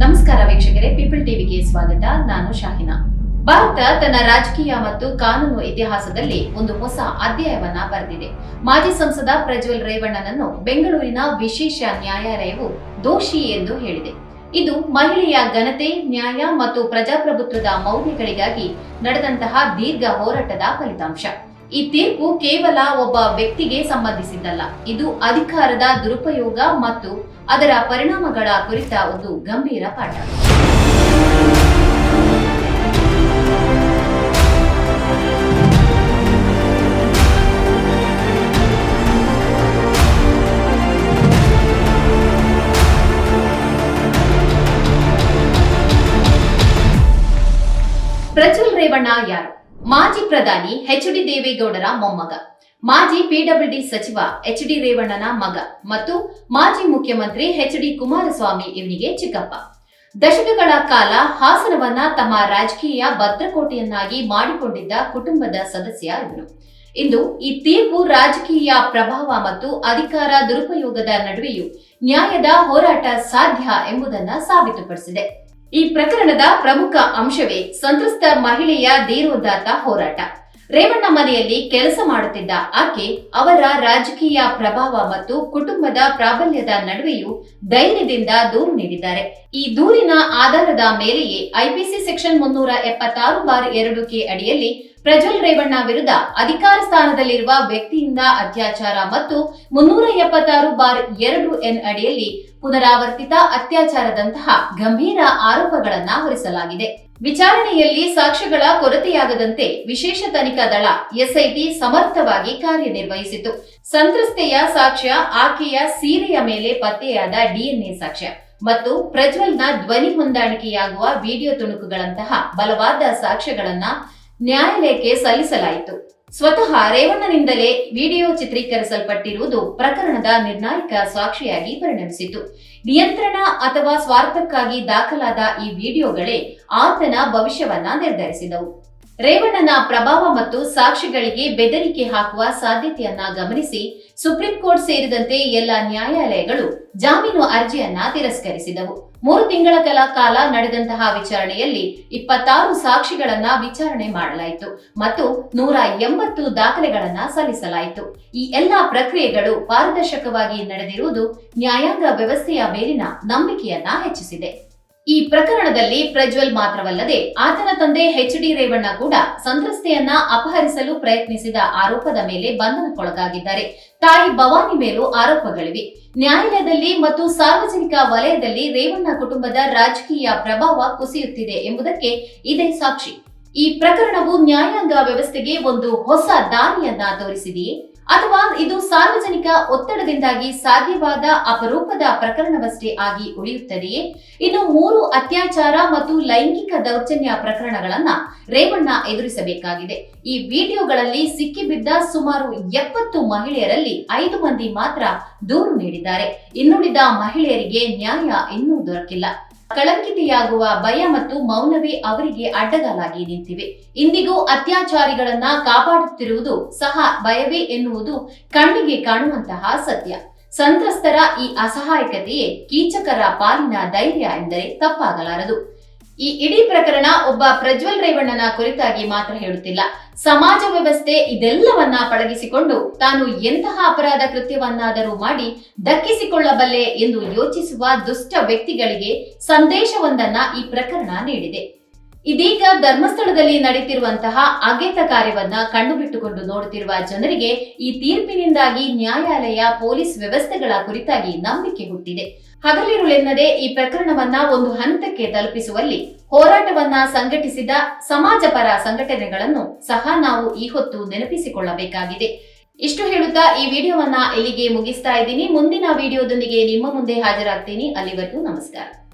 ನಮಸ್ಕಾರ ವೀಕ್ಷಕರೇ ಪೀಪಲ್ ಟಿವಿಗೆ ಸ್ವಾಗತ. ನಾನು ಶಾಹಿನಾ. ಭಾರತ ತನ್ನ ರಾಜಕೀಯ ಮತ್ತು ಕಾನೂನು ಇತಿಹಾಸದಲ್ಲಿ ಒಂದು ಹೊಸ ಅಧ್ಯಾಯವನ್ನ ಬರೆದಿದೆ. ಮಾಜಿ ಸಂಸದ ಪ್ರಜ್ವಲ್ ರೇವಣ್ಣನನ್ನು ಬೆಂಗಳೂರಿನ ವಿಶೇಷ ನ್ಯಾಯಾಲಯವು ದೋಷಿ ಎಂದು ಹೇಳಿದೆ. ಇದು ಮಹಿಳೆಯ ಘನತೆ, ನ್ಯಾಯ ಮತ್ತು ಪ್ರಜಾಪ್ರಭುತ್ವದ ಮೌಲ್ಯಗಳಿಗಾಗಿ ನಡೆದಂತಹ ದೀರ್ಘ ಹೋರಾಟದ ಫಲಿತಾಂಶ. ಈ ತೀರ್ಪು ಕೇವಲ ಒಬ್ಬ ವ್ಯಕ್ತಿಗೆ ಸಂಬಂಧಿಸಿದ್ದಲ್ಲ. ಇದು ಅಧಿಕಾರದ ದುರುಪಯೋಗ ಮತ್ತು ಅದರ ಪರಿಣಾಮಗಳ ಕುರಿತ ಒಂದು ಗಂಭೀರ ಪಾಠ. ಪ್ರಜ್ವಲ್ ರೇವಣ್ಣ ಯಾರು? ಮಾಜಿ ಪ್ರಧಾನಿ ಎಚ್ ಡಿ ದೇವೇಗೌಡರ ಮೊಮ್ಮಗ, ಮಾಜಿ ಪಿಡಬ್ಲ್ಯೂಡಿ ಸಚಿವ ಎಚ್ ಡಿ ರೇವಣ್ಣನ ಮಗ ಮತ್ತು ಮಾಜಿ ಮುಖ್ಯಮಂತ್ರಿ ಎಚ್ ಡಿ ಕುಮಾರಸ್ವಾಮಿ ಇವನಿಗೆ ಚಿಕ್ಕಪ್ಪ. ದಶಕಗಳ ಕಾಲ ಹಾಸನವನ್ನ ತಮ್ಮ ರಾಜಕೀಯ ಭದ್ರಕೋಟೆಯನ್ನಾಗಿ ಮಾಡಿಕೊಂಡಿದ್ದ ಕುಟುಂಬದ ಸದಸ್ಯ ಇವನು ಇಂದು ಈ ತೀರ್ಪು ರಾಜಕೀಯ ಪ್ರಭಾವ ಮತ್ತು ಅಧಿಕಾರ ದುರುಪಯೋಗದ ನಡುವೆಯೂ ನ್ಯಾಯದ ಹೋರಾಟ ಸಾಧ್ಯ ಎಂಬುದನ್ನು ಸಾಬೀತುಪಡಿಸಿದೆ. ಈ ಪ್ರಕರಣದ ಪ್ರಮುಖ ಅಂಶವೇ ಸಂತ್ರಸ್ತ ಮಹಿಳೆಯ ದೀರ್ಘದಾತ ಹೋರಾಟ. ರೇವಣ್ಣ ಮನೆಯಲ್ಲಿ ಕೆಲಸ ಮಾಡುತ್ತಿದ್ದ ಆಕೆ ಅವರ ರಾಜಕೀಯ ಪ್ರಭಾವ ಮತ್ತು ಕುಟುಂಬದ ಪ್ರಾಬಲ್ಯದ ನಡುವೆಯೂ ಧೈರ್ಯದಿಂದ ದೂರು ನೀಡಿದ್ದಾರೆ. ಈ ದೂರಿನ ಆಧಾರದ ಮೇಲೆಯೇ ಐಪಿಸಿ ಸೆಕ್ಷನ್ ಮುನ್ನೂರ ಎಪ್ಪತ್ತಾರು ಬಾರ್ ಎರಡು ಕೆ ಅಡಿಯಲ್ಲಿ ಪ್ರಜ್ವಲ್ ರೇವಣ್ಣ ವಿರುದ್ಧ ಅಧಿಕಾರ ಸ್ಥಾನದಲ್ಲಿರುವ ವ್ಯಕ್ತಿಯಿಂದ ಅತ್ಯಾಚಾರ ಮತ್ತು ಮುನ್ನೂರ ಎಪ್ಪತ್ತಾರು ಬಾರ್ ಎರಡು ಎನ್ ಅಡಿಯಲ್ಲಿ ಪುನರಾವರ್ತಿತ ಅತ್ಯಾಚಾರದಂತಹ ಗಂಭೀರ ಆರೋಪಗಳನ್ನ ಹೊರಿಸಲಾಗಿದೆ. ವಿಚಾರಣೆಯಲ್ಲಿ ಸಾಕ್ಷ್ಯಗಳ ಕೊರತೆಯಾಗದಂತೆ ವಿಶೇಷ ತನಿಖಾ ದಳ ಎಸ್ಐಟಿ ಸಮರ್ಥವಾಗಿ ಕಾರ್ಯನಿರ್ವಹಿಸಿತು ಸಂತ್ರಸ್ತೆಯ ಸಾಕ್ಷ್ಯ, ಆಕೆಯ ಸೀರೆಯ ಮೇಲೆ ಪತ್ತೆಯಾದ ಡಿಎನ್ಎ ಸಾಕ್ಷ್ಯ ಮತ್ತು ಪ್ರಜ್ವಲ್ನ ಧ್ವನಿ ಹೊಂದಾಣಿಕೆಯಾಗುವ ವಿಡಿಯೋ ತುಣುಕುಗಳಂತಹ ಬಲವಾದ ಸಾಕ್ಷ್ಯಗಳನ್ನ ನ್ಯಾಯಾಲಯಕ್ಕೆ ಸಲ್ಲಿಸಲಾಯಿತು. ಸ್ವತಃ ರೇವಣ್ಣನಿಂದಲೇ ವಿಡಿಯೋ ಚಿತ್ರೀಕರಿಸಲ್ಪಟ್ಟಿರುವುದು ಪ್ರಕರಣದ ನಿರ್ಣಾಯಕ ಸಾಕ್ಷಿಯಾಗಿ ಪರಿಣಮಿಸಿತು ನಿಯಂತ್ರಣ ಅಥವಾ ಸ್ವಾರ್ಥಕ್ಕಾಗಿ ದಾಖಲಾದ ಈ ವಿಡಿಯೋಗಳೇ ಆತನ ಭವಿಷ್ಯವನ್ನ ನಿರ್ಧರಿಸಿದವು. ರೇವಣ್ಣನ ಪ್ರಭಾವ ಮತ್ತು ಸಾಕ್ಷಿಗಳಿಗೆ ಬೆದರಿಕೆ ಹಾಕುವ ಸಾಧ್ಯತೆಯನ್ನ ಗಮನಿಸಿ ಸುಪ್ರೀಂ ಕೋರ್ಟ್ ಸೇರಿದಂತೆ ಎಲ್ಲ ನ್ಯಾಯಾಲಯಗಳು ಜಾಮೀನು ಅರ್ಜಿಯನ್ನ ತಿರಸ್ಕರಿಸಿದವು. ಮೂರು ತಿಂಗಳ ಕಾಲ ಕಾಲ ನಡೆದಂತಹ ವಿಚಾರಣೆಯಲ್ಲಿ ಇಪ್ಪತ್ತಾರು ಸಾಕ್ಷಿಗಳನ್ನ ವಿಚಾರಣೆ ಮಾಡಲಾಯಿತು ಮತ್ತು ನೂರ ಎಂಬತ್ತು ದಾಖಲೆಗಳನ್ನ ಸಲ್ಲಿಸಲಾಯಿತು. ಈ ಎಲ್ಲಾ ಪ್ರಕ್ರಿಯೆಗಳು ಪಾರದರ್ಶಕವಾಗಿ ನಡೆದಿರುವುದು ನ್ಯಾಯಾಂಗ ವ್ಯವಸ್ಥೆಯ ಮೇಲಿನ ನಂಬಿಕೆಯನ್ನ ಹೆಚ್ಚಿಸಿದೆ. ಈ ಪ್ರಕರಣದಲ್ಲಿ ಪ್ರಜ್ವಲ್ ಮಾತ್ರವಲ್ಲದೆ ಆತನ ತಂದೆ ಎಚ್ ಡಿ ರೇವಣ್ಣ ಕೂಡ ಸಂತ್ರಸ್ತೆಯನ್ನ ಅಪಹರಿಸಲು ಪ್ರಯತ್ನಿಸಿದ ಆರೋಪದ ಮೇಲೆ ಬಂಧನಕ್ಕೊಳಗಾಗಿದ್ದಾರೆ. ತಾಯಿ ಭವಾನಿ ಮೇಲೂ ಆರೋಪಗಳಿವೆ. ನ್ಯಾಯಾಲಯದಲ್ಲಿ ಮತ್ತು ಸಾರ್ವಜನಿಕ ವಲಯದಲ್ಲಿ ರೇವಣ್ಣ ಕುಟುಂಬದ ರಾಜಕೀಯ ಪ್ರಭಾವ ಕುಸಿಯುತ್ತಿದೆ ಎಂಬುದಕ್ಕೆ ಇದೇ ಸಾಕ್ಷಿ. ಈ ಪ್ರಕರಣವು ನ್ಯಾಯಾಂಗ ವ್ಯವಸ್ಥೆಗೆ ಒಂದು ಹೊಸ ದಾರಿಯನ್ನ ತೋರಿಸಿದೆಯೇ ಅಥವಾ ಇದು ಸಾರ್ವಜನಿಕ ಒತ್ತಡದಿಂದಾಗಿ ಸಾಧ್ಯವಾದ ಅಪರೂಪದ ಪ್ರಕರಣವಷ್ಟೇ ಆಗಿ ಉಳಿಯುತ್ತದೆಯೇ? ಇನ್ನು ಮೂರು ಅತ್ಯಾಚಾರ ಮತ್ತು ಲೈಂಗಿಕ ದೌರ್ಜನ್ಯ ಪ್ರಕರಣಗಳನ್ನ ರೇವಣ್ಣ ಎದುರಿಸಬೇಕಾಗಿದೆ. ಈ ವಿಡಿಯೋಗಳಲ್ಲಿ ಸಿಕ್ಕಿಬಿದ್ದ ಸುಮಾರು ಎಪ್ಪತ್ತು ಮಹಿಳೆಯರಲ್ಲಿ ಐದು ಮಂದಿ ಮಾತ್ರ ದೂರು ನೀಡಿದ್ದಾರೆ. ಇನ್ನುಳಿದ ಮಹಿಳೆಯರಿಗೆ ನ್ಯಾಯ ಇನ್ನೂ ದೊರಕಿಲ್ಲ. ಕಳಂಕಿತೆಯಾಗುವ ಭಯ ಮತ್ತು ಮೌನವೇ ಅವರಿಗೆ ಅಡ್ಡಗಾಲಾಗಿ ನಿಂತಿವೆ. ಇಂದಿಗೂ ಅತ್ಯಾಚಾರಿಗಳನ್ನ ಕಾಪಾಡುತ್ತಿರುವುದು ಸಹ ಭಯವೇ ಎನ್ನುವುದು ಕಣ್ಣಿಗೆ ಕಾಣುವಂತಹ ಸತ್ಯ. ಸಂತ್ರಸ್ತರ ಈ ಅಸಹಾಯಕತೆಯೇ ಕೀಚಕರ ಪಾಲಿನ ಧೈರ್ಯ ಎಂದರೆ ತಪ್ಪಾಗಲಾರದು. ಈ ಇಡೀ ಪ್ರಕರಣ ಒಬ್ಬ ಪ್ರಜ್ವಲ್ ರೇವಣ್ಣನ ಕುರಿತಾಗಿ ಮಾತ್ರ ಹೇಳುತ್ತಿಲ್ಲ. ಸಮಾಜ ವ್ಯವಸ್ಥೆ ಇದೆಲ್ಲವನ್ನ ಪಳಗಿಸಿಕೊಂಡು ತಾನು ಎಂತಹ ಅಪರಾಧ ಕೃತ್ಯವನ್ನಾದರೂ ಮಾಡಿ ದಕ್ಕಿಸಿಕೊಳ್ಳಬಲ್ಲೆ ಎಂದು ಯೋಚಿಸುವ ದುಷ್ಟ ವ್ಯಕ್ತಿಗಳಿಗೆ ಸಂದೇಶವೊಂದನ್ನ ಈ ಪ್ರಕರಣ ನೀಡಿದೆ. ಇದೀಗ ಧರ್ಮಸ್ಥಳದಲ್ಲಿ ನಡೆಯುತ್ತಿರುವಂತಹ ಅಗೆತ ಕಾರ್ಯವನ್ನ ಕಣ್ಣುಬಿಟ್ಟುಕೊಂಡು ನೋಡುತ್ತಿರುವ ಜನರಿಗೆ ಈ ತೀರ್ಪಿನಿಂದಾಗಿ ನ್ಯಾಯಾಲಯ ಪೊಲೀಸ್ ವ್ಯವಸ್ಥೆಗಳ ಕುರಿತಾಗಿ ನಂಬಿಕೆ ಹುಟ್ಟಿದೆ. ಹಗಲಿರುಳೆನ್ನದೆ ಈ ಪ್ರಕರಣವನ್ನ ಒಂದು ಹಂತಕ್ಕೆ ತಲುಪಿಸುವಲ್ಲಿ ಹೋರಾಟವನ್ನ ಸಂಘಟಿಸಿದ ಸಮಾಜಪರ ಸಂಘಟನೆಗಳನ್ನು ಸಹ ನಾವು ಈ ಹೊತ್ತು ನೆನಪಿಸಿಕೊಳ್ಳಬೇಕಾಗಿದೆ. ಇಷ್ಟು ಹೇಳುತ್ತಾ ಈ ವಿಡಿಯೋವನ್ನ ಇಲ್ಲಿಗೆ ಮುಗಿಸ್ತಾ ಇದ್ದೀನಿ. ಮುಂದಿನ ವಿಡಿಯೋದೊಂದಿಗೆ ನಿಮ್ಮ ಮುಂದೆ ಹಾಜರಾಗ್ತೀನಿ. ಅಲ್ಲಿವರೆಗೂ ನಮಸ್ಕಾರ.